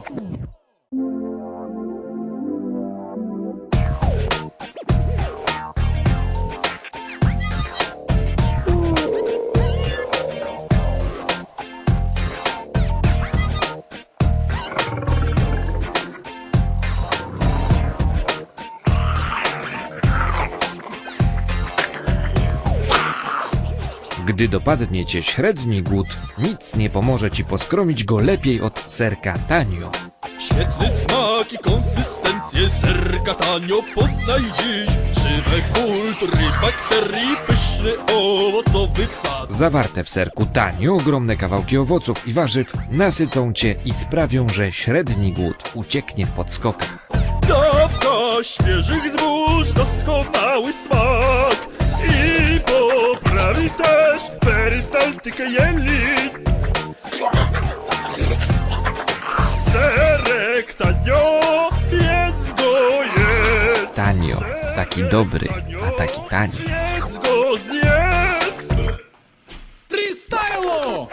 어. 짝퉁이에요. Gdy dopadnie cię średni głód, nic nie pomoże ci poskromić go lepiej od serka tanio. Świetny smak i konsystencję serka tanio poznaj dziś Żywe kultury, bakterii, pyszny owocowy kwat Zawarte w serku tanio ogromne kawałki owoców i warzyw nasycą cię i sprawią, że średni głód ucieknie w podskokach. Dawka świeżych zbóż, doskonały smak Karitaş Peristal tikeyeli Serek tanio Jedz go jedz. Tanio, taki dobry, a taki tani Jedz go jedz. Freestyle'o!